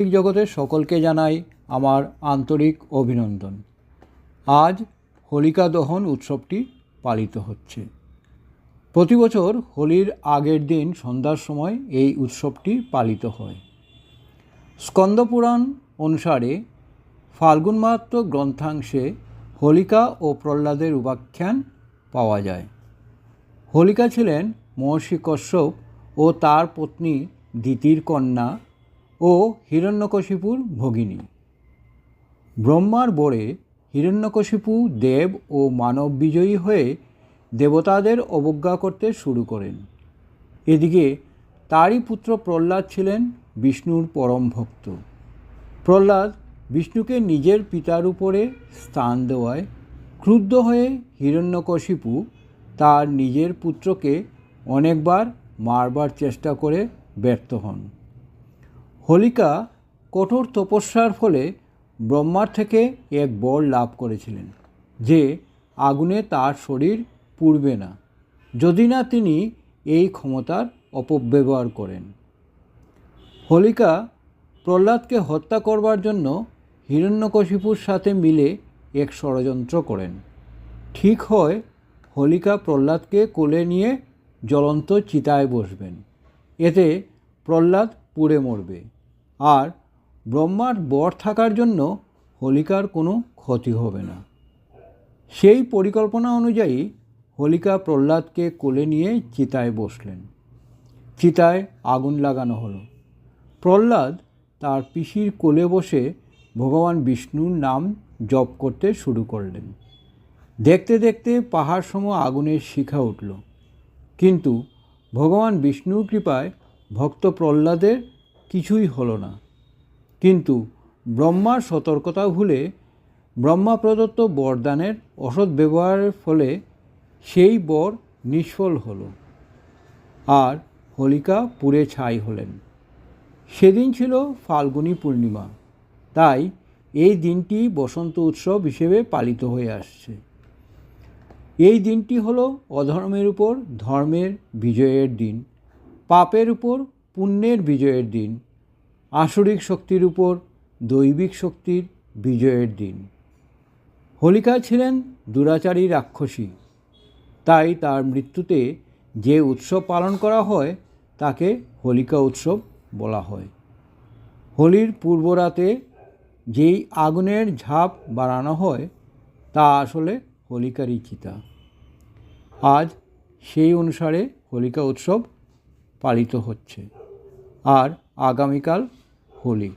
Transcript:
সাংস্কৃতিক জগতের সকলকে জানাই আমার আন্তরিক অভিনন্দন। আজ হোলিকা দহন উৎসবটি পালিত হচ্ছে। প্রতি বছর হোলির আগের দিন সন্ধ্যার সময় এই উৎসবটি পালিত হয়। স্কন্দপুরাণ অনুসারে ফাল্গুন মাহাত্ম গ্রন্থাংশে হোলিকা ও প্রহ্লাদের উপাখ্যান পাওয়া যায়। হোলিকা ছিলেন মহর্ষি কশ্যপ ও তার পত্নী দিতির কন্যা ও হিরণ্যকশিপুর ভগিনী। ব্রহ্মার বরে হিরণ্যকশিপু দেব ও মানব বিজয়ী হয়ে দেবতাদের অবজ্ঞা করতে শুরু করেন। এদিকে তারই পুত্র প্রহ্লাদ ছিলেন বিষ্ণুর পরম ভক্ত। প্রহ্লাদ বিষ্ণুকে নিজের পিতার উপরে স্থান দেওয়ায় ক্রুদ্ধ হয়ে হিরণ্যকশিপু তার নিজের পুত্রকে অনেকবার মারবার চেষ্টা করে ব্যর্থ হন। হোলিকা কঠোর তপস্যার ফলে ব্রহ্মার থেকে এক বর লাভ করেছিলেন, যে আগুনে তার শরীর পুড়বে না, যদি না তিনি এই ক্ষমতার অপব্যবহার করেন। হোলিকা প্রহ্লাদকে হত্যা করবার জন্য হিরণ্যকশিপুর সাথে মিলে এক ষড়যন্ত্র করেন। ঠিক হয় হোলিকা প্রহ্লাদকে কোলে নিয়ে জ্বলন্ত চিতায় বসবেন, এতে প্রহ্লাদ পুড়ে মরবে। আর ব্রহ্মার বর থাকার জন্য হোলিকার কোনো ক্ষতি হবে না। সেই পরিকল্পনা অনুযায়ী হোলিকা প্রহ্লাদকে কোলে নিয়ে চিতায় বসলেন। চিতায় আগুন লাগানো হলো। প্রহ্লাদ তার পিসির কোলে বসে ভগবান বিষ্ণুর নাম জপ করতে শুরু করলেন। দেখতে দেখতে পাহাড় সম আগুনের শিখা উঠল। কিন্তু ভগবান বিষ্ণুর কৃপায় ভক্ত প্রহ্লাদের কিছুই হলো না। কিন্তু ব্রহ্মার সতর্কতা ভুলে ব্রহ্মা প্রদত্ত বরদানের অসৎ ব্যবহারের ফলে সেই বর নিষ্ফল হল। আর হোলিকা পুড়ে ছাই হলেন। সেদিন ছিল ফাল্গুনী পূর্ণিমা। তাই এই দিনটি বসন্ত উৎসব হিসেবে পালিত হয়ে আসছে। এই দিনটি হলো অধর্মের উপর ধর্মের বিজয়ের দিন। পাপের উপর পুণ্যের বিজয়ের দিন, আসরিক শক্তির উপর দৈবিক শক্তির বিজয়ের দিন। হোলিকা ছিলেন দুরাচারী রাক্ষসী। তাই তার মৃত্যুতে যে উৎসব পালন করা হয়, তাকে হোলিকা উৎসব বলা হয়। হোলির পূর্বরাতে যেই আগুনের ঝাঁপ বাড়ানো হয়, তা আসলে হোলিকারই চিতা আজ সেই অনুসারে হোলিকা উৎসব পালিত হচ্ছে। আর আগামীকাল হোলি।